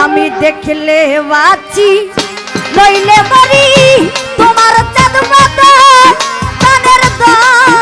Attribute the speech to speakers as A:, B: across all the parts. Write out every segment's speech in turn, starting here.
A: আমি দেখলে বাঁচি নইলে মরি। তোমার চাঁদ মাতা তাদের দল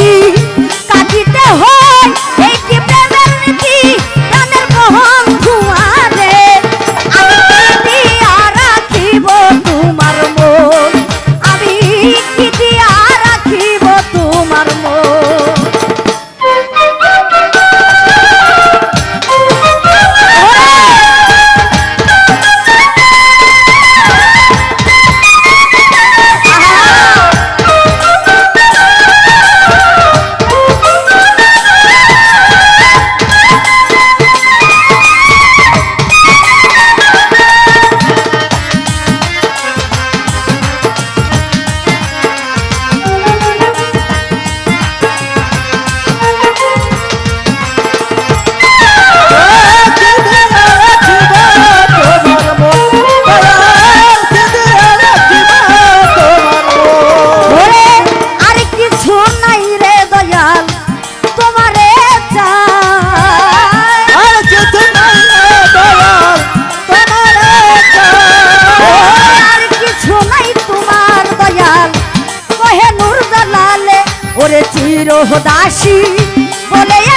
A: চিরদাসী বলে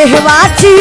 A: देहवाची